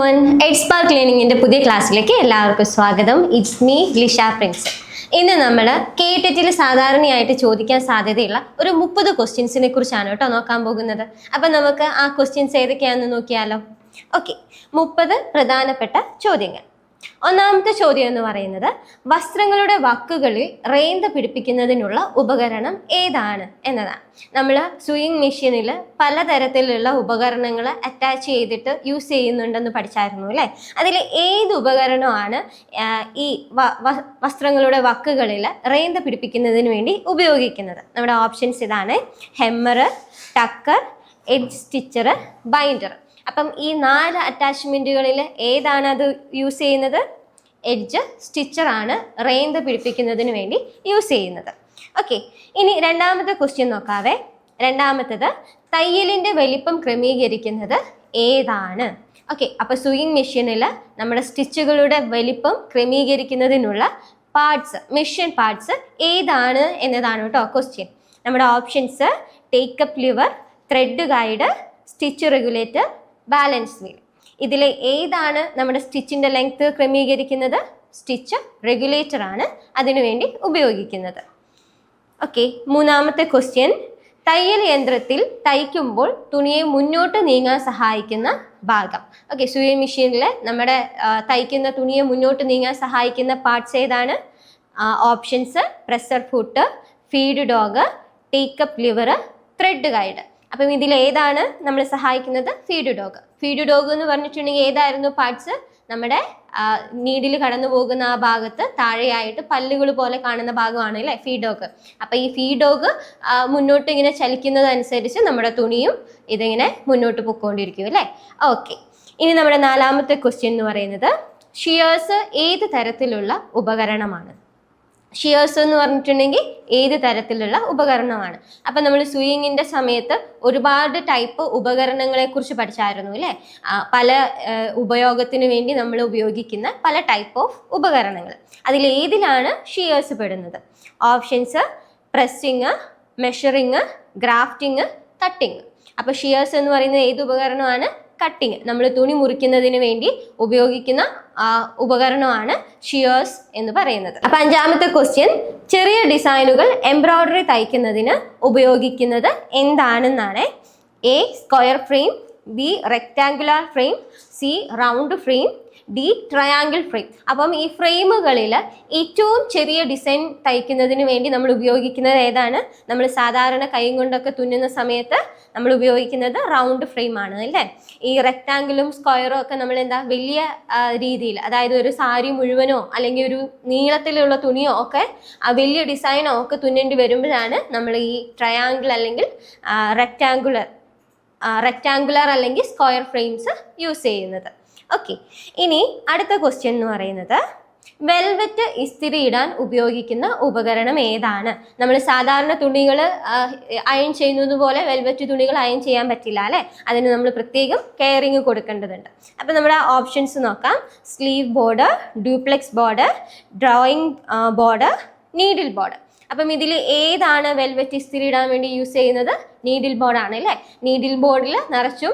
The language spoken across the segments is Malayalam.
വൺ എയ്റ്റ് ക്ലീനിങ്ങിന്റെ പുതിയ ക്ലാസ്സിലേക്ക് എല്ലാവർക്കും സ്വാഗതം. ഇറ്റ്സ് മീ ലിഷ പ്രിൻസ് ഇന്ന് നമ്മൾ കെ ടെറ്റിൽ സാധാരണയായിട്ട് ചോദിക്കാൻ സാധ്യതയുള്ള ഒരു മുപ്പത് ക്വസ്റ്റ്യൻസിനെ കുറിച്ചാണ് കേട്ടോ നോക്കാൻ പോകുന്നത്. അപ്പം നമുക്ക് ആ ക്വസ്റ്റ്യൻസ് ഏതൊക്കെയാണെന്ന് നോക്കിയാലോ? ഓക്കെ മുപ്പത് പ്രധാനപ്പെട്ട ചോദ്യങ്ങൾ. ഒന്നാമത്തെ ചോദ്യം എന്ന് പറയുന്നത് വസ്ത്രങ്ങളുടെ വക്കുകളിൽ റേന്ത് പിടിപ്പിക്കുന്നതിനുള്ള ഉപകരണം ഏതാണ് എന്നതാണ്. നമ്മൾ സ്വിങ് മെഷീനിൽ പലതരത്തിലുള്ള ഉപകരണങ്ങൾ അറ്റാച്ച് ചെയ്തിട്ട് യൂസ് ചെയ്യുന്നുണ്ടെന്ന് പഠിച്ചായിരുന്നു അല്ലേ? അതിൽ ഏത് ഉപകരണമാണ് ഈ വസ്ത്രങ്ങളുടെ വക്കുകളിൽ റേന്ത് പിടിപ്പിക്കുന്നതിന് വേണ്ടി ഉപയോഗിക്കുന്നത്? നമ്മുടെ ഓപ്ഷൻസ് ഇതാണ് hemmer tucker edge stitcher binder അപ്പം ഈ നാല് അറ്റാച്ച്മെന്റുകളിൽ ഏതാണ് അത് യൂസ് ചെയ്യുന്നത്? എഡ്ജ് സ്റ്റിച്ചറാണ് റേന്ത് പിടിപ്പിക്കുന്നതിന് വേണ്ടി യൂസ് ചെയ്യുന്നത്. ഓക്കെ ഇനി രണ്ടാമത്തെ ക്വസ്റ്റ്യൻ നോക്കാവേ. രണ്ടാമത്തത് തയ്യലിന്റെ വലിപ്പം ക്രമീകരിക്കുന്നത് ഏതാണ്? ഓക്കെ അപ്പോൾ സ്വിങ് മെഷീനിൽ നമ്മുടെ സ്റ്റിച്ചുകളുടെ വലിപ്പം ക്രമീകരിക്കുന്നതിനുള്ള പാർട്സ് മെഷീൻ പാർട്സ് ഏതാണ് എന്നതാണ് കേട്ടോ ക്വസ്റ്റ്യൻ നമ്മുടെ options take up lever thread guide stitch regulator balance wheel ഇതിൽ ഏതാണ് നമ്മുടെ സ്റ്റിച്ചിന്റെ ലെങ്ത് ക്രമീകരിക്കുന്നത്? സ്റ്റിച്ച് റെഗുലേറ്റർ ആണ് അതിനുവേണ്ടി ഉപയോഗിക്കുന്നത്. ഓക്കെ മൂന്നാമത്തെ ക്വസ്റ്റ്യൻ തയ്യൽ യന്ത്രത്തിൽ തയ്ക്കുമ്പോൾ തുണിയെ മുന്നോട്ട് നീങ്ങാൻ സഹായിക്കുന്ന ഭാഗം. ഓക്കെ സൂയ മെഷീനിൽ നമ്മുടെ തയ്ക്കുന്ന തുണിയെ മുന്നോട്ട് നീങ്ങാൻ സഹായിക്കുന്ന പാർട്സ് ഏതാണ്? Options presser foot feed dog take up lever thread guide അപ്പം ഇതിൽ ഏതാണ് നമ്മളെ സഹായിക്കുന്നത് ഫീഡ് ഡോഗ്. ഫീഡ് ഡോഗ് എന്ന് പറഞ്ഞിട്ടുണ്ടെങ്കിൽ ഏതായിരുന്നു പാർട്സ് നമ്മുടെ നീഡിൽ കടന്നു പോകുന്ന ആ ഭാഗത്ത് താഴെയായിട്ട് പല്ലുകൾ പോലെ കാണുന്ന ഭാഗമാണ് അല്ലേ ഫീഡ് ഡോഗ്. അപ്പം ഈ ഫീഡ് ഡോഗ് മുന്നോട്ട് ഇങ്ങനെ ചലിക്കുന്നതനുസരിച്ച് നമ്മുടെ തുണിയും ഇതിങ്ങനെ മുന്നോട്ട് പൊക്കോണ്ടിരിക്കും അല്ലേ? ഓക്കെ. ഇനി നമ്മുടെ നാലാമത്തെ ക്വസ്റ്റ്യൻ എന്ന് പറയുന്നത് ഷിയേഴ്സ് ഏത് തരത്തിലുള്ള ഉപകരണമാണ്? ഷിയേഴ്സ് എന്ന് പറഞ്ഞിട്ടുണ്ടെങ്കിൽ ഏത് തരത്തിലുള്ള ഉപകരണമാണ്. അപ്പം നമ്മൾ സ്വിങ്ങിന്റെ സമയത്ത് ഒരുപാട് ടൈപ്പ് ഉപകരണങ്ങളെക്കുറിച്ച് പഠിച്ചായിരുന്നു അല്ലേ? പല ഉപയോഗത്തിന് വേണ്ടി നമ്മൾ ഉപയോഗിക്കുന്ന പല ടൈപ്പ് ഓഫ് ഉപകരണങ്ങൾ. അതിൽ ഏതിലാണ് ഷിയേഴ്സ് പെടുന്നത്? Options pressing measuring grafting cutting അപ്പോൾ ഷിയേഴ്സ് എന്ന് പറയുന്നത് ഏത് ഉപകരണമാണ്? കട്ടിങ് നമ്മൾ തുണി മുറിക്കുന്നതിന് വേണ്ടി ഉപയോഗിക്കുന്ന ഉപകരണമാണ് ഷിയേഴ്സ് എന്ന് പറയുന്നത്. അപ്പൊ അഞ്ചാമത്തെ ക്വസ്റ്റ്യൻ ചെറിയ ഡിസൈനുകൾ എംബ്രോയ്ഡറി തയ്ക്കുന്നതിന് ഉപയോഗിക്കുന്നത് എന്താണെന്നാണ്? A square frame B rectangular frame C round frame D triangle frame അപ്പം ഈ ഫ്രെയിമുകളിൽ ഏറ്റവും ചെറിയ ഡിസൈൻ തയ്ക്കുന്നതിന് വേണ്ടി നമ്മൾ ഉപയോഗിക്കുന്നത് ഏതാണ്? നമ്മൾ സാധാരണ കൈ കൊണ്ടൊക്കെ തുന്നുന്ന സമയത്ത് നമ്മൾ ഉപയോഗിക്കുന്നത് റൗണ്ട് ഫ്രെയിം ആണ് അല്ലേ? ഈ റെക്റ്റാങ്കിളും സ്ക്വയറും ഒക്കെ നമ്മൾ എന്താ? വലിയ രീതിയിൽ അതായത് ഒരു സാരി മുഴുവനോ അല്ലെങ്കിൽ ഒരു നീളത്തിലുള്ള തുണിയോ ഒക്കെ ആ വലിയ ഡിസൈനോ ഒക്കെ തുന്നേണ്ടി വരുമ്പോഴാണ് നമ്മൾ ഈ ട്രയാങ്കിൾ അല്ലെങ്കിൽ റെക്റ്റാങ്കുലർ റെക്റ്റാങ്കുലർ അല്ലെങ്കിൽ സ്ക്വയർ ഫ്രെയിംസ് യൂസ് ചെയ്യുന്നത്. ഓക്കെ ഇനി അടുത്ത ക്വസ്റ്റ്യൻ എന്ന് പറയുന്നത് വെൽവെറ്റ് ഇസ്തിരി ഇടാൻ ഉപയോഗിക്കുന്ന ഉപകരണം ഏതാണ്? നമ്മൾ സാധാരണ തുണികൾ അയൺ ചെയ്യുന്നത് പോലെ വെൽവെറ്റ് തുണികൾ അയൺ ചെയ്യാൻ പറ്റില്ല അല്ലേ? അതിന് നമ്മൾ പ്രത്യേകം കെയറിങ് കൊടുക്കേണ്ടതുണ്ട്. അപ്പം നമ്മുടെ ഓപ്ഷൻസ് നോക്കാം. Sleeve board duplex board drawing board needle board അപ്പം ഇതിൽ ഏതാണ് വെൽവെറ്റ് ഇസ്തിരി ഇടാൻ വേണ്ടി യൂസ് ചെയ്യുന്നത്? നീഡിൽ ബോർഡാണ് അല്ലേ? നീഡിൽ ബോർഡിൽ നിറച്ചും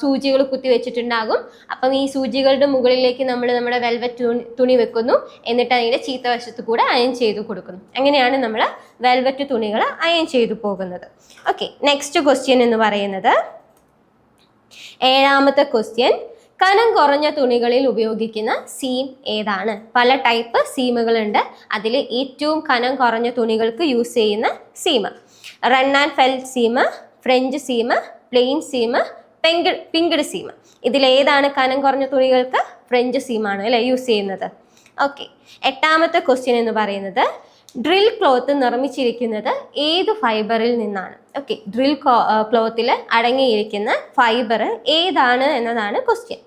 സൂചികൾ കുത്തി വെച്ചിട്ടുണ്ടാകും. അപ്പം ഈ സൂചികളുടെ മുകളിലേക്ക് നമ്മൾ നമ്മുടെ വെൽവെറ്റ് തുണി വെക്കുന്നു. എന്നിട്ട് അതിന്റെ ചീത്ത വശത്ത് കൂടെ അയൺ ചെയ്ത് കൊടുക്കുന്നു. അങ്ങനെയാണ് നമ്മൾ വെൽവെറ്റ് തുണികൾ അയൺ ചെയ്തു പോകുന്നത്. ഓക്കെ നെക്സ്റ്റ് ക്വസ്റ്റ്യൻ എന്ന് പറയുന്നത് ഏഴാമത്തെ ക്വസ്റ്റ്യൻ കനം കുറഞ്ഞ തുണികളിൽ ഉപയോഗിക്കുന്ന സീം ഏതാണ്? പല ടൈപ്പ് സീമുകളുണ്ട് അതിൽ ഏറ്റവും കനം കുറഞ്ഞ തുണികൾക്ക് യൂസ് ചെയ്യുന്ന seam run and fell seam French seam plain seam pink pinked seam ഇതിലേതാണ് കനം കുറഞ്ഞ തുണികൾക്ക് ഫ്രഞ്ച് സീമാണ് അല്ലേ യൂസ് ചെയ്യുന്നത്? ഓക്കെ എട്ടാമത്തെ ക്വസ്റ്റ്യൻ എന്ന് പറയുന്നത് ഡ്രിൽ ക്ലോത്ത് നിർമ്മിച്ചിരിക്കുന്നത് ഏത് ഫൈബറിൽ നിന്നാണ്? ഓക്കെ ഡ്രിൽ ക്ലോത്തിൽ അടങ്ങിയിരിക്കുന്ന ഫൈബർ ഏതാണ് എന്നതാണ് ക്വസ്റ്റ്യൻ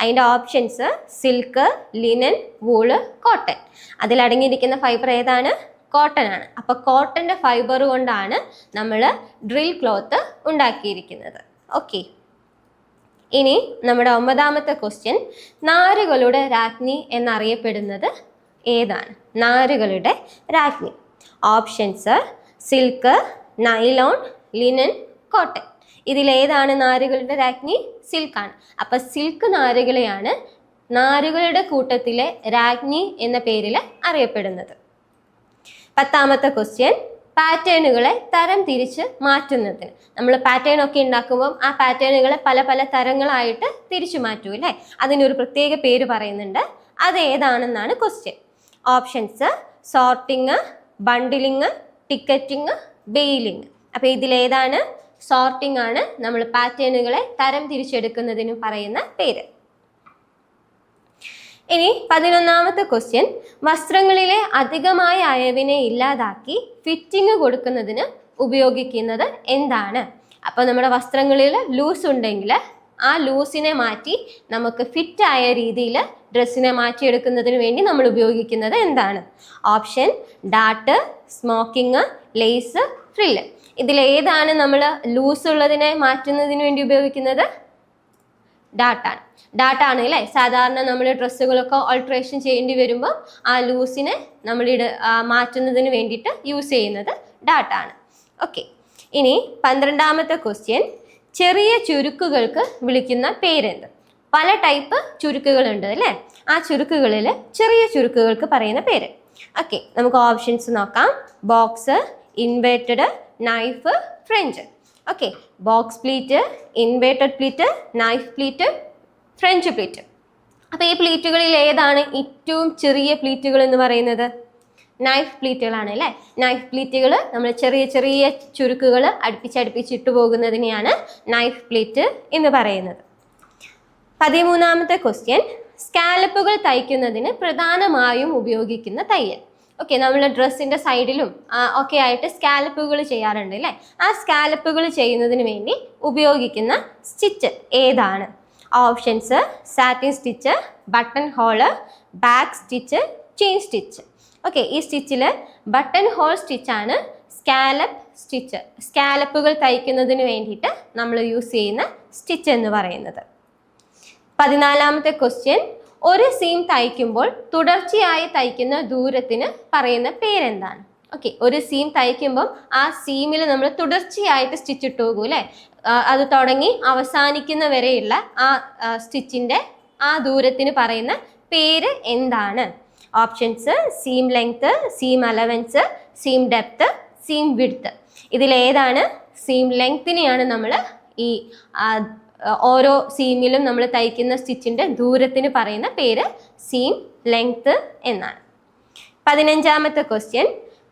അതിന്റെ options silk linen wool cotton അതിലടങ്ങിയിരിക്കുന്ന fibre ഏതാണ്? കോട്ടൺ ആണ്. അപ്പോൾ കോട്ടന്റെ ഫൈബർ കൊണ്ടാണ് നമ്മൾ ഡ്രിൽ ക്ലോത്ത് ഉണ്ടാക്കിയിരിക്കുന്നത്. ഓക്കെ ഇനി നമ്മുടെ ഒമ്പതാമത്തെ ക്വസ്റ്റ്യൻ നാരുകളുടെ രാജ്ഞി എന്നറിയപ്പെടുന്നത് ഏതാണ്? നാരുകളുടെ രാജ്ഞി. Options silk nylon linen cotton ഇതിലേതാണ് നാരുകളുടെ രാജ്ഞി? സിൽക്കാണ്. അപ്പൊ സിൽക്ക് നാരുകളെയാണ് നാരുകളുടെ കൂട്ടത്തിലെ രാജ്ഞി എന്ന പേരിൽ അറിയപ്പെടുന്നത്. പത്താമത്തെ ക്വസ്റ്റ്യൻ പാറ്റേണുകളെ തരം തിരിച്ച് മാറ്റുന്നതിന്. നമ്മൾ പാറ്റേൺ ഒക്കെ ഉണ്ടാക്കുമ്പോൾ ആ പാറ്റേണുകളെ പല പല തരങ്ങളായിട്ട് തിരിച്ചു മാറ്റൂ അല്ലേ? അതിനൊരു പ്രത്യേക പേര് പറയുന്നുണ്ട്. അത് ഏതാണെന്നാണ് question options sorting bundling ticketing baling അപ്പോൾ ഇതിലേതാണ് സോർട്ടിംഗ് ആണ് നമ്മൾ പാറ്റേണുകളെ തരം തിരിച്ചെടുക്കുന്നതിന് പറയുന്ന പേര്. ഇനി പതിനൊന്നാമത്തെ ക്വസ്റ്റ്യൻ വസ്ത്രങ്ങളിലെ അധികമായ അയവിനെ ഇല്ലാതാക്കി ഫിറ്റിംഗ് കൊടുക്കുന്നതിന് ഉപയോഗിക്കുന്നത് എന്താണ്? അപ്പോൾ നമ്മുടെ വസ്ത്രങ്ങളിൽ ലൂസ് ഉണ്ടെങ്കിൽ ആ ലൂസിനെ മാറ്റി നമുക്ക് ഫിറ്റ് ആയ രീതിയിൽ ഡ്രസ്സിനെ മാറ്റിയെടുക്കുന്നതിന് വേണ്ടി നമ്മൾ ഉപയോഗിക്കുന്നത് എന്താണ്? ഓപ്ഷൻ ഡാട്ട് സ്മോക്കിംഗ് ലേസ് ഫ്രില്ല് ഇതിലേതാണ് നമ്മൾ ലൂസ് ഉള്ളതിനെ മാറ്റുന്നതിന് വേണ്ടി ഉപയോഗിക്കുന്നത്? ഡാട്ടാണ് ഡാട്ട ആണ് അല്ലേ? സാധാരണ നമ്മൾ ഡ്രസ്സുകളൊക്കെ ഓൾട്രേഷൻ ചെയ്യേണ്ടി വരുമ്പോൾ ആ ലൂസിനെ നമ്മൾ ഇട മാറ്റുന്നതിന് വേണ്ടിയിട്ട് യൂസ് ചെയ്യുന്നത് ഡാട്ട ആണ്. ഓക്കെ ഇനി പന്ത്രണ്ടാമത്തെ ക്വസ്റ്റ്യൻ ചെറിയ ചുരുക്കുകൾക്ക് വിളിക്കുന്ന പേരെന്ത്? പല ടൈപ്പ് ചുരുക്കുകളുണ്ട് അല്ലേ? ആ ചുരുക്കുകളിൽ ചെറിയ ചുരുക്കുകൾക്ക് പറയുന്ന പേര്. ഓക്കെ നമുക്ക് ഓപ്ഷൻസ് നോക്കാം. Box inverted knife French okay box pleat inverted pleat knife pleat French pleat അപ്പോൾ ഈ പ്ലീറ്റുകളിൽ ഏതാണ് ഏറ്റവും ചെറിയ പ്ലീറ്റുകൾ എന്ന് പറയുന്നത്? നൈഫ് പ്ലീറ്റുകളാണ് അല്ലേ? നൈഫ് പ്ലീറ്റുകൾ നമ്മൾ ചെറിയ ചെറിയ ചുരുക്കുകൾ അടുപ്പിച്ചടുപ്പിച്ചിട്ട് പോകുന്നതിനെയാണ് നൈഫ് പ്ലീറ്റ് എന്ന് പറയുന്നത്. പതിമൂന്നാമത്തെ ക്വസ്റ്റ്യൻ സ്കാലപ്പുകൾ തയ്ക്കുന്നതിന് പ്രധാനമായും ഉപയോഗിക്കുന്ന തയ്യൽ. ഓക്കെ നമ്മൾ ഡ്രസ്സിന്റെ സൈഡിലും ഒക്കെ ആയിട്ട് സ്കാലപ്പുകൾ ചെയ്യാറുണ്ട് അല്ലേ ആ സ്കാലപ്പുകൾ ചെയ്യുന്നതിന് വേണ്ടി ഉപയോഗിക്കുന്ന സ്റ്റിച്ച് ഏതാണ്? Options satin stitch button hole back stitch chain stitch. Okay ഈ സ്റ്റിച്ചിൽ ബട്ടൺ ഹോൾ സ്റ്റിച്ചാണ് സ്കാലപ്പ് സ്റ്റിച്ച്. സ്കാലപ്പുകൾ തയ്ക്കുന്നതിന് വേണ്ടിയിട്ട് നമ്മൾ യൂസ് ചെയ്യുന്ന സ്റ്റിച്ച് എന്ന് പറയുന്നത്. പതിനാലാമത്തെ ക്വസ്റ്റ്യൻ ഒരു സീം തയ്ക്കുമ്പോൾ തുടർച്ചയായി തയ്ക്കുന്ന ദൂരത്തിന് പറയുന്ന പേരെന്താണ്? ഓക്കെ ഒരു സീം തയ്ക്കുമ്പം ആ സീമിൽ നമ്മൾ തുടർച്ചയായിട്ട് സ്റ്റിച്ച് ഇട്ട് പോകും അല്ലേ അത് തുടങ്ങി അവസാനിക്കുന്ന വരെയുള്ള ആ സ്റ്റിച്ചിന്റെ ആ ദൂരത്തിന് പറയുന്ന പേര് എന്താണ്? Options seam length seam allowance seam depth seam width ഇതിലേതാണ് സീം ലെങ്ത്തിനെയാണ് നമ്മൾ ഈ ഓരോ സീമിലും നമ്മൾ തയ്ക്കുന്ന സ്റ്റിച്ചിന്റെ ദൂരത്തിന് പറയുന്ന പേര് സീം ലെങ്ത് എന്നാണ്. പതിനഞ്ചാമത്തെ ക്വസ്റ്റ്യൻ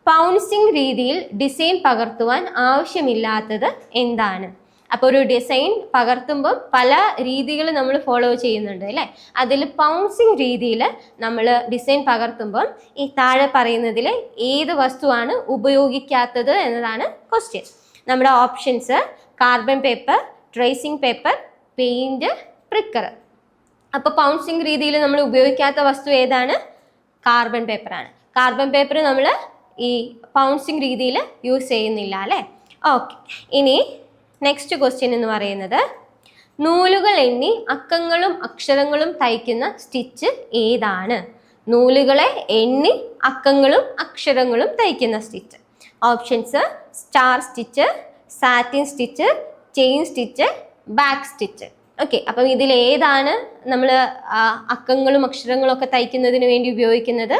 പൗൺസിങ് രീതിയിൽ ഡിസൈൻ പകർത്തുവാൻ ആവശ്യമില്ലാത്തത് എന്താണ്? അപ്പോൾ ഒരു ഡിസൈൻ പകർത്തുമ്പോൾ പല രീതികൾ നമ്മൾ ഫോളോ ചെയ്യുന്നുണ്ട് അല്ലേ? അതിൽ പൗൺസിങ് രീതിയിൽ നമ്മൾ ഡിസൈൻ പകർത്തുമ്പോൾ ഈ താഴെ പറയുന്നതിൽ ഏത് വസ്തുവാണ് ഉപയോഗിക്കാത്തത് എന്നതാണ് ക്വസ്റ്റ്യൻ നമ്മുടെ options carbon paper tracing paper paint pricker അപ്പോൾ പൗൺസിങ് രീതിയിൽ നമ്മൾ ഉപയോഗിക്കാത്ത വസ്തു ഏതാണ്? കാർബൺ പേപ്പറാണ് കാർബൺ പേപ്പർ നമ്മൾ ഈ പൗൺസിങ് രീതിയിൽ യൂസ് ചെയ്യുന്നില്ല അല്ലേ? ഓക്കെ ഇനി നെക്സ്റ്റ് ക്വസ്റ്റ്യൻ എന്ന് പറയുന്നത് നൂലുകൾ എണ്ണി അക്കങ്ങളും അക്ഷരങ്ങളും തയ്ക്കുന്ന സ്റ്റിച്ച് ഏതാണ്? നൂലുകളെ എണ്ണി അക്കങ്ങളും അക്ഷരങ്ങളും തയ്ക്കുന്ന stitch options star stitch satin stitch chain stitch back stitch okay അപ്പം ഇതിൽ ഏതാണ് നമ്മൾ അക്കങ്ങളും അക്ഷരങ്ങളും ഒക്കെ തയ്ക്കുന്നതിന് വേണ്ടി ഉപയോഗിക്കുന്നത്?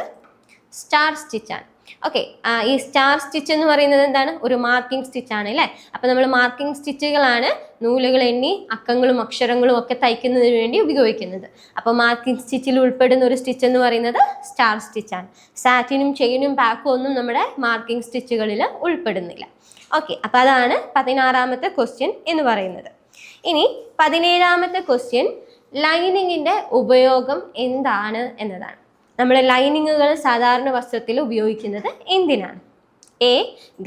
സ്റ്റാർ സ്റ്റിച്ചാണ് ഓക്കെ ഈ സ്റ്റാർ സ്റ്റിച്ച് എന്ന് പറയുന്നത് എന്താണ്? ഒരു മാർക്കിംഗ് സ്റ്റിച്ചാണ് അല്ലേ? അപ്പം നമ്മൾ മാർക്കിംഗ് സ്റ്റിച്ചുകളാണ് നൂലുകൾ എണ്ണി അക്കങ്ങളും അക്ഷരങ്ങളും ഒക്കെ തയ്ക്കുന്നതിന് വേണ്ടി ഉപയോഗിക്കുന്നത്. അപ്പോൾ മാർക്കിംഗ് സ്റ്റിച്ചിൽ ഉൾപ്പെടുന്ന ഒരു സ്റ്റിച്ച് എന്ന് പറയുന്നത് സ്റ്റാർ സ്റ്റിച്ചാണ് സാറ്റിനും ചെയിനും പാക്കും ഒന്നും നമ്മുടെ മാർക്കിംഗ് സ്റ്റിച്ചുകളിൽ ഉൾപ്പെടുന്നില്ല. ഓക്കെ അപ്പോൾ അതാണ് പതിനാറാമത്തെ ക്വസ്റ്റ്യൻ എന്ന് പറയുന്നത്. ഇനി പതിനേഴാമത്തെ ക്വസ്റ്റ്യൻ ലൈനിങ്ങിന്റെ ഉപയോഗം എന്താണ് എന്നതാണ്. നമ്മൾ ലൈനിങ്ങുകൾ സാധാരണ വസ്ത്രത്തിൽ ഉപയോഗിക്കുന്നത് എന്തിനാണ്? A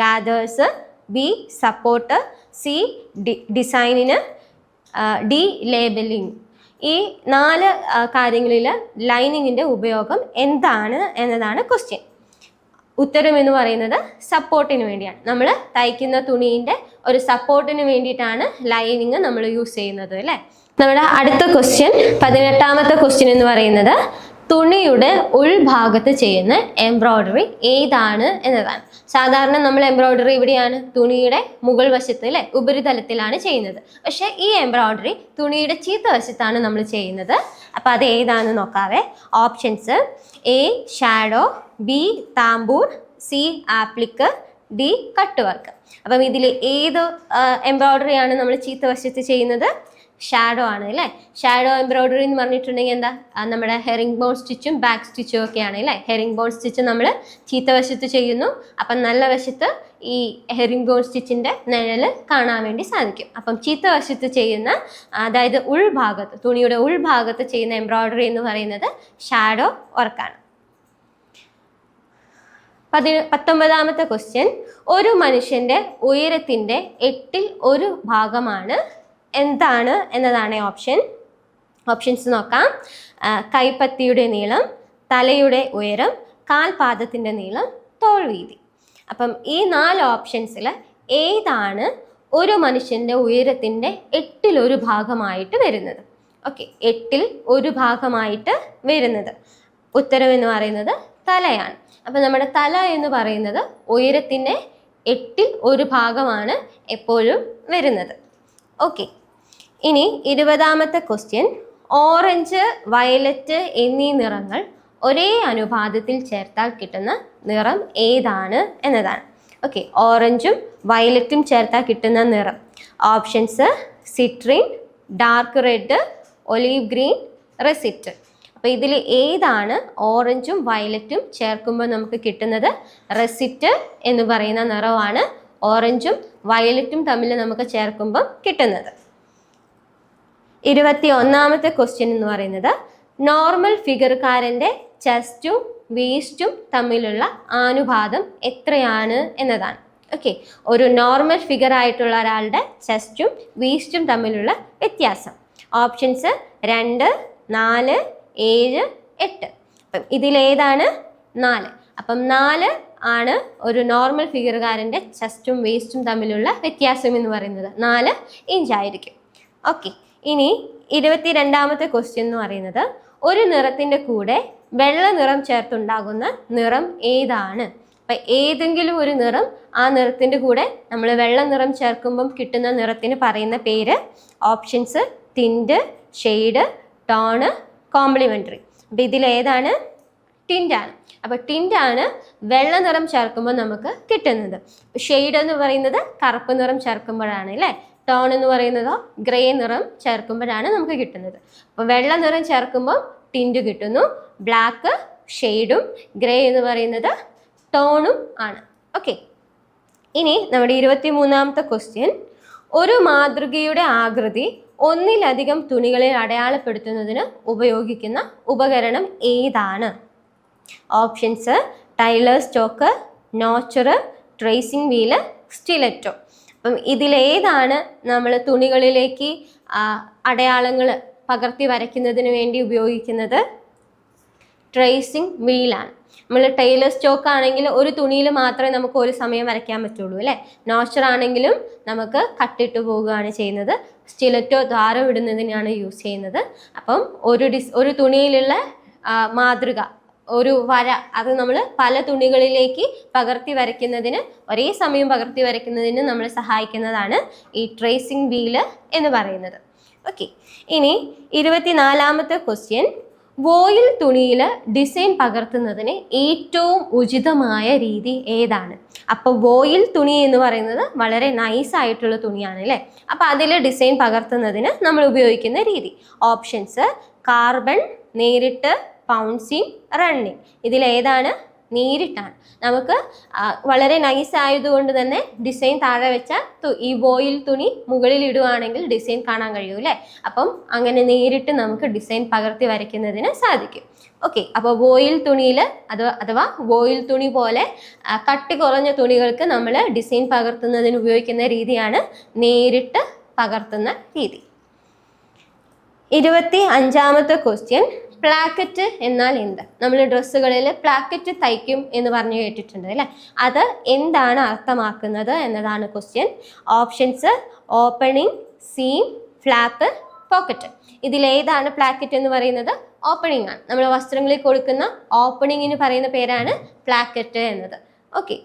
gathers B support C D ഡിസൈനിന് D labelling ഈ നാല് കാര്യങ്ങളിൽ ലൈനിങ്ങിന്റെ ഉപയോഗം എന്താണ് എന്നതാണ് ക്വസ്റ്റ്യൻ ഉത്തരം എന്ന് പറയുന്നത് സപ്പോർട്ടിന് വേണ്ടിയാണ്. നമ്മൾ തയ്ക്കുന്ന തുണീന്റെ ഒരു സപ്പോർട്ടിന് വേണ്ടിയിട്ടാണ് ലൈനിങ് നമ്മൾ യൂസ് ചെയ്യുന്നത് അല്ലേ? നമ്മുടെ അടുത്ത ക്വസ്റ്റ്യൻ പതിനെട്ടാമത്തെ ക്വസ്റ്റ്യൻ എന്ന് പറയുന്നത് തുണിയുടെ ഉൾഭാഗത്ത് ചെയ്യുന്ന എംബ്രോയ്ഡറി ഏതാണ് എന്നതാണ്. സാധാരണ നമ്മൾ എംബ്രോയ്ഡറി ഇവിടെയാണ് തുണിയുടെ മുകൾ വശത്ത് അല്ലെ? ഉപരിതലത്തിലാണ് ചെയ്യുന്നത്. പക്ഷെ ഈ എംബ്രോയ്ഡറി തുണിയുടെ ചീത്ത വശത്താണ് നമ്മൾ ചെയ്യുന്നത്. അപ്പോൾ അത് ഏതാണെന്ന് നോക്കാവേ. Options A shadow B tambour C applique D cut work അപ്പം ഇതിൽ ഏത് എംബ്രോയ്ഡറിയാണ് നമ്മൾ ചീത്ത വശത്ത് ചെയ്യുന്നത്? ഷാഡോ ആണ് അല്ലേ? ഷാഡോ എംബ്രോയിഡറി എന്ന് പറഞ്ഞിട്ടുണ്ടെങ്കിൽ എന്താ? നമ്മുടെ ഹെറിംഗ് ബോൺ സ്റ്റിച്ചും ബാക്ക് സ്റ്റിച്ചും ഒക്കെ ആണ് അല്ലേ? ഹെറിംഗ് ബോൺ സ്റ്റിച്ച് നമ്മൾ ചീത്ത വശത്ത് ചെയ്യുന്നു. അപ്പം നല്ല വശത്ത് ഈ ഹെറിംഗ് ബോൺ സ്റ്റിച്ചിന്റെ നിഴൽ കാണാൻ വേണ്ടി സാധിക്കും. അപ്പം ചീത്ത വശത്ത് ചെയ്യുന്ന അതായത് ഉൾഭാഗത്ത് തുണിയുടെ ഉൾഭാഗത്ത് ചെയ്യുന്ന എംബ്രോയിഡറി എന്ന് പറയുന്നത് ഷാഡോ വർക്കാണ് പതി പത്തൊമ്പതാമത്തെ ക്വസ്റ്റ്യൻ ഒരു മനുഷ്യന്റെ ഉയരത്തിന്റെ എട്ടിൽ ഒരു ഭാഗമാണ് എന്താണ് എന്നതാണ് ഓപ്ഷൻ ഓപ്ഷൻസ് നോക്കാം. കൈപ്പത്തിയുടെ നീളം തലയുടെ ഉയരം കാൽപാദത്തിന്റെ നീളം തോൾ വീതി. അപ്പം ഈ നാല് ഓപ്ഷൻസിൽ ഏതാണ് ഒരു മനുഷ്യന്റെ ഉയരത്തിന്റെ എട്ടിലൊരു ഭാഗമായിട്ട് വരുന്നത്? ഓക്കെ എട്ടിൽ ഒരു ഭാഗമായിട്ട് വരുന്നത്. ഉത്തരം എന്ന് പറയുന്നത് തലയാണ്. അപ്പം നമ്മുടെ തല എന്ന് പറയുന്നത് ഉയരത്തിന്റെ എട്ടിൽ ഒരു ഭാഗമാണ് എപ്പോഴും വരുന്നത്. ഓക്കെ ഇനി ഇരുപതാമത്തെ ക്വസ്റ്റ്യൻ ഓറഞ്ച് വയലറ്റ് എന്നീ നിറങ്ങൾ ഒരേ അനുപാതത്തിൽ ചേർത്താൽ കിട്ടുന്ന നിറം ഏതാണ് എന്നതാണ്. ഓക്കെ ഓറഞ്ചും വയലറ്റും ചേർത്താൽ കിട്ടുന്ന നിറം. Options citrine dark red olive green russet അപ്പോൾ ഇതിൽ ഏതാണ് ഓറഞ്ചും വയലറ്റും ചേർക്കുമ്പോൾ നമുക്ക് കിട്ടുന്നത് റെസിറ്റ് എന്ന് പറയുന്ന നിറമാണ് ഓറഞ്ചും വയലറ്റും തമ്മിൽ നമുക്ക് ചേർക്കുമ്പം കിട്ടുന്നത്. ഇരുപത്തി ഒന്നാമത്തെ ക്വസ്റ്റ്യൻ എന്ന് പറയുന്നത് നോർമൽ ഫിഗർക്കാരന്റെ ചെസ്റ്റും വേസ്റ്റും തമ്മിലുള്ള ആനുപാതം എത്രയാണ് എന്നതാണ്. ഓക്കെ ഒരു നോർമൽ ഫിഗർ ആയിട്ടുള്ള ഒരാളുടെ ചെസ്റ്റും വേസ്റ്റും തമ്മിലുള്ള വ്യത്യാസം. ഓപ്ഷൻസ് രണ്ട് നാല് ഏഴ് എട്ട്. അപ്പം ഇതിലേതാണ് നാല്. അപ്പം നാല് ആണ് ഒരു നോർമൽ ഫിഗറുകാരന്റെ ചെസ്റ്റും വേസ്റ്റും തമ്മിലുള്ള വ്യത്യാസം എന്ന് പറയുന്നത്. നാല് ഇഞ്ച് ആയിരിക്കും. ഓക്കെ ഇനി ഇരുപത്തി രണ്ടാമത്തെ ക്വസ്റ്റ്യൻ എന്ന് പറയുന്നത് ഒരു നിറത്തിന്റെ കൂടെ വെള്ള നിറം ചേർത്തുണ്ടാകുന്ന നിറം ഏതാണ്? അപ്പം ഏതെങ്കിലും ഒരു നിറം ആ നിറത്തിന്റെ കൂടെ നമ്മൾ വെള്ള നിറം ചേർക്കുമ്പം കിട്ടുന്ന നിറത്തിന് പറയുന്ന പേര് options tint shade tone complementary. അപ്പം ഇതിലേതാണ് ടിന്റാണ് അപ്പോൾ ടിന്റാണ് വെള്ള നിറം ചേർക്കുമ്പോൾ നമുക്ക് കിട്ടുന്നത്. ഷെയ്ഡ് എന്ന് പറയുന്നത് കറുപ്പ് നിറം ചേർക്കുമ്പോഴാണ് അല്ലേ? ടോൺ എന്ന് പറയുന്നത് ഗ്രേ നിറം ചേർക്കുമ്പോഴാണ് നമുക്ക് കിട്ടുന്നത്. അപ്പോൾ വെള്ള നിറം ചേർക്കുമ്പോൾ ടിന്റ് കിട്ടുന്നു. ബ്ലാക്ക് ഷെയ്ഡും ഗ്രേ എന്ന് പറയുന്നത് ടോണും ആണ്. ഓക്കെ. ഇനി നമ്മുടെ ഇരുപത്തി മൂന്നാമത്തെ ക്വസ്റ്റ്യൻ. ഒരു മാതൃകയുടെ ആകൃതി ഒന്നിലധികം തുണികളിൽ അടയാളപ്പെടുത്തുന്നതിന് ഉപയോഗിക്കുന്ന ഉപകരണം ഏതാണ്? Options tailor's chalk notcher tracing wheel stiletto. അപ്പം ഇതിലേതാണ് നമ്മൾ തുണികളിലേക്ക് അടയാളങ്ങൾ പകർത്തി വരയ്ക്കുന്നതിന് വേണ്ടി ഉപയോഗിക്കുന്നത് ട്രേസിങ് വീലാണ്. നമ്മൾ ടൈലർ സ്റ്റോക്ക് ആണെങ്കിൽ ഒരു തുണിയിൽ മാത്രമേ നമുക്ക് ഒരു സമയം വരയ്ക്കാൻ പറ്റുള്ളൂ അല്ലേ? നോച്ചർ ആണെങ്കിലും നമുക്ക് കട്ടിട്ട് പോവുകയാണ് ചെയ്യുന്നത്. സ്റ്റിലറ്റോ ദ്വാരം ഇടുന്നതിനാണ് യൂസ് ചെയ്യുന്നത്. അപ്പം ഒരു ഡിസ് ഒരു തുണിയിലുള്ള മാതൃക ഒരു വര അത് നമ്മൾ പല തുണികളിലേക്ക് പകർത്തി വരയ്ക്കുന്നതിന് ഒരേ സമയം പകർത്തി വരയ്ക്കുന്നതിന് നമ്മൾ സഹായിക്കുന്നതാണ് ഈ ട്രേസിംഗ് വീൽ എന്ന് പറയുന്നത്. ഓക്കെ ഇനി ഇരുപത്തിനാലാമത്തെ ക്വസ്റ്റ്യൻ വോയിൽ തുണിയിൽ ഡിസൈൻ പകർത്തുന്നതിന് ഏറ്റവും ഉചിതമായ രീതി ഏതാണ്? അപ്പോൾ വോയിൽ തുണി എന്ന് പറയുന്നത് വളരെ നൈസ് ആയിട്ടുള്ള തുണിയാണ് അല്ലേ? അപ്പോൾ അതിൽ ഡിസൈൻ പകർത്തുന്നതിന് നമ്മൾ ഉപയോഗിക്കുന്ന രീതി. ഓപ്ഷൻസ് കാർബൺ നേരിട്ട് പൗൺസിങ് റണ്ണിങ് ഇതിലേതാണ് നേരിട്ടാണ്. നമുക്ക് വളരെ നൈസ് ആയതുകൊണ്ട് തന്നെ ഡിസൈൻ താഴെ വെച്ച ഈ ബോയിൽ തുണി മുകളിൽ ഇടുവാണെങ്കിൽ ഡിസൈൻ കാണാൻ കഴിയും അല്ലേ? അപ്പം അങ്ങനെ നേരിട്ട് നമുക്ക് ഡിസൈൻ പകർത്തി വരയ്ക്കുന്നതിന് സാധിക്കും. ഓക്കെ അപ്പോൾ ബോയിൽ തുണിയിൽ അത് അഥവാ ബോയിൽ തുണി പോലെ കട്ടി കുറഞ്ഞ തുണികൾക്ക് നമ്മൾ ഡിസൈൻ പകർത്തുന്നതിന് ഉപയോഗിക്കുന്ന രീതിയാണ് നേരിട്ട് പകർത്തുന്ന രീതി. ഇരുപത്തി അഞ്ചാമത്തെ ക്വസ്റ്റ്യൻ പ്ലാക്കറ്റ് എന്നാൽ എന്ത്? നമ്മൾ ഡ്രസ്സുകളിൽ പ്ലാക്കറ്റ് തയ്ക്കും എന്ന് പറഞ്ഞു കേട്ടിട്ടുണ്ട് അല്ലേ? അത് എന്താണ് അർത്ഥമാക്കുന്നത് എന്നതാണ് question options opening seam flap pocket ഇതിലേതാണ് പ്ലാക്കറ്റ് എന്ന് പറയുന്നത്? ഓപ്പണിംഗ് ആണ്. നമ്മൾ വസ്ത്രങ്ങളിൽ കൊടുക്കുന്ന ഓപ്പണിങ്ങിന് പറയുന്ന പേരാണ് പ്ലാക്കറ്റ് എന്നത്. ഓക്കെ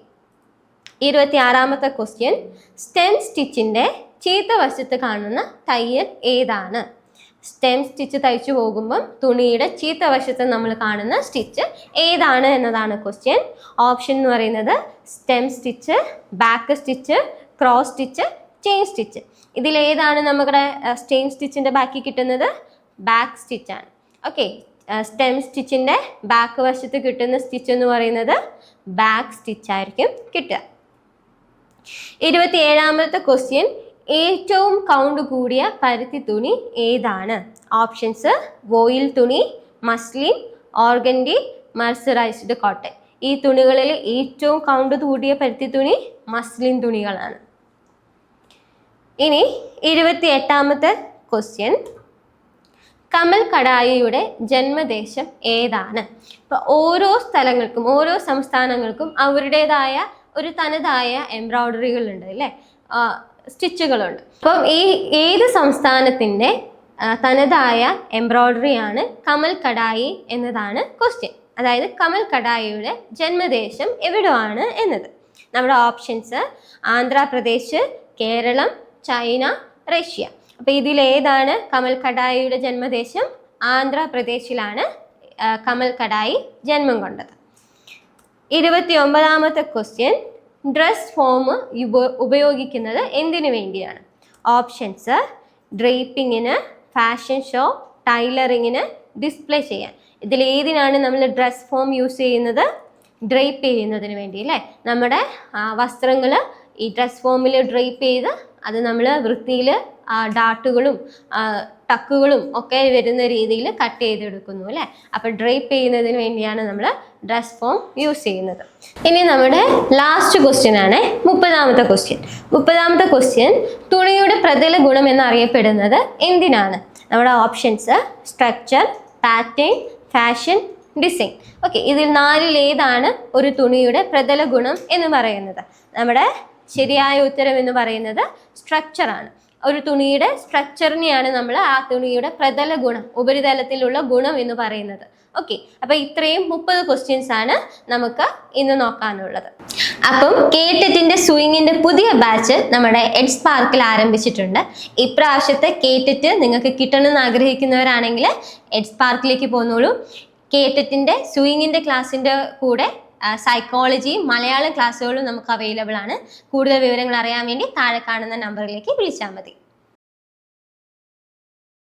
ഇരുപത്തി ആറാമത്തെ ക്വസ്റ്റ്യൻ സ്റ്റെം സ്റ്റിച്ചിന്റെ ചീത്ത വശത്ത് കാണുന്ന തയ്യൽ ഏതാണ്? സ്റ്റെം സ്റ്റിച്ച് തയ്ച്ചു പോകുമ്പം തുണിയുടെ ചീത്ത വശത്ത് നമ്മൾ കാണുന്ന സ്റ്റിച്ച് ഏതാണ് എന്നതാണ് ക്വസ്റ്റ്യൻ ഓപ്ഷൻ എന്ന് പറയുന്നത് stem stitch back stitch cross stitch chain stitch ഇതിലേതാണ് നമ്മുടെ സ്റ്റെയിൻ സ്റ്റിച്ചിന്റെ ബാക്കി കിട്ടുന്നത്? ബാക്ക് സ്റ്റിച്ചാണ് ഓക്കെ സ്റ്റെം സ്റ്റിച്ചിന്റെ ബാക്ക് വശത്ത് കിട്ടുന്ന സ്റ്റിച്ച് എന്ന് പറയുന്നത് ബാക്ക് സ്റ്റിച്ചായിരിക്കും കിട്ടുക. ഇരുപത്തി ഏഴാമത്തെ ക്വസ്റ്റ്യൻ ഏറ്റവും കൗണ്ട് കൂടിയ പരുത്തി തുണി ഏതാണ്? ഓപ്ഷൻസ് വോയിൽ തുണി മസ്ലിൻ ഓർഗൻഡി മർസറൈസ്ഡ് കോട്ടൺ ഈ തുണികളിൽ ഏറ്റവും കൗണ്ട് കൂടിയ പരുത്തി തുണി മസ്ലിൻ തുണികളാണ്. ഇനി ഇരുപത്തി എട്ടാമത്തെ ക്വസ്റ്റ്യൻ കമൽ കടായിയുടെ ജന്മദേശം ഏതാണ്? ഇപ്പൊ ഓരോ സ്ഥലങ്ങൾക്കും ഓരോ സംസ്ഥാനങ്ങൾക്കും അവരുടേതായ ഒരു തനതായ എംബ്രോയ്ഡറികൾ ഉണ്ട് അല്ലേ? സ്റ്റിച്ചുകളുണ്ട്. അപ്പം ഈ ഏത് സംസ്ഥാനത്തിന്റെ തനതായ എംബ്രോയ്ഡറിയാണ് കമൽ കടായി എന്നതാണ് ക്വസ്റ്റ്യൻ അതായത് കമൽ കടായിയുടെ ജന്മദേശം എവിടെയാണ് എന്നത്? നമ്മുടെ options Andhra Pradesh Keralam China Russia. അപ്പോൾ ഇതിലേതാണ് കമൽ കടായിയുടെ ജന്മദേശം? ആന്ധ്രാപ്രദേശിലാണ് കമൽ കടായി ജന്മം കൊണ്ടത്. ഇരുപത്തി ഒമ്പതാമത്തെ ക്വസ്റ്റ്യൻ ഡ്രസ് ഫോം ഉപയോഗിക്കുന്നത് എന്തിനു വേണ്ടിയാണ്? ഓപ്ഷൻസ് ഡ്രേപ്പിങ്ങിന് ഫാഷൻ ഷോ ടൈലറിങ്ങിന് ഡിസ്പ്ലേ ചെയ്യാൻ. ഇതിൽ ഏതിനാണ് നമ്മൾ ഡ്രസ് ഫോം യൂസ് ചെയ്യുന്നത്? ഡ്രേപ്പ് ചെയ്യുന്നതിന് വേണ്ടി അല്ലേ? നമ്മുടെ വസ്ത്രങ്ങൾ ഈ ഡ്രസ് ഫോമിൽ ഡ്രേപ്പ് ചെയ്ത് അത് നമ്മൾ വൃത്തിയിൽ ഡാട്ടുകളും ടക്കുകളും ഒക്കെ വരുന്ന രീതിയിൽ കട്ട് ചെയ്തെടുക്കുന്നു അല്ലേ? അപ്പോൾ ഡ്രേപ്പ് ചെയ്യുന്നതിന് വേണ്ടിയാണ് നമ്മൾ ഡ്രസ് ഫോം യൂസ് ചെയ്യുന്നത്. ഇനി നമ്മുടെ ലാസ്റ്റ് ക്വസ്റ്റ്യൻ ആണ് മുപ്പതാമത്തെ ക്വസ്റ്റ്യൻ മുപ്പതാമത്തെ ക്വസ്റ്റ്യൻ തുണിയുടെ പ്രതല ഗുണം എന്നറിയപ്പെടുന്നത് എന്തിനാണ്? നമ്മുടെ options structure pattern fashion design okay ഇതിൽ നാലിൽ ഏതാണ് ഒരു തുണിയുടെ പ്രതല ഗുണം എന്ന് പറയുന്നത്. നമ്മുടെ ശരിയായ ഉത്തരം എന്ന് പറയുന്നത് സ്ട്രക്ചറാണ് ഒരു തുണിയുടെ സ്ട്രക്ചറിനെയാണ് നമ്മൾ ആ തുണിയുടെ പ്രതല ഗുണം ഉപരിതലത്തിലുള്ള ഗുണം എന്ന് പറയുന്നത്. ഓക്കെ അപ്പൊ ഇത്രയും മുപ്പത് ക്വസ്റ്റ്യൻസ് ആണ് നമുക്ക് ഇന്ന് നോക്കാനുള്ളത്. അപ്പം കേറ്ററ്റിന്റെ സ്വിങ്ങിന്റെ പുതിയ ബാച്ച് നമ്മുടെ എഡ്സ് പാർക്കിൽ ആരംഭിച്ചിട്ടുണ്ട്. ഇപ്രാവശ്യത്തെ കേറ്ററ്റ് നിങ്ങൾക്ക് കിട്ടണമെന്ന് ആഗ്രഹിക്കുന്നവരാണെങ്കിൽ എഡ്സ് പാർക്കിലേക്ക് പോന്നോളൂ. കേറ്ററ്റിന്റെ സ്വിങ്ങിന്റെ ക്ലാസ്സിന്റെ കൂടെ സൈക്കോളജി മലയാളം ക്ലാസ്സുകളും നമുക്ക് അവൈലബിൾ ആണ്. കൂടുതൽ വിവരങ്ങൾ അറിയാൻ വേണ്ടി താഴെ കാണുന്ന നമ്പറിലേക്ക് വിളിച്ചാൽ മതി.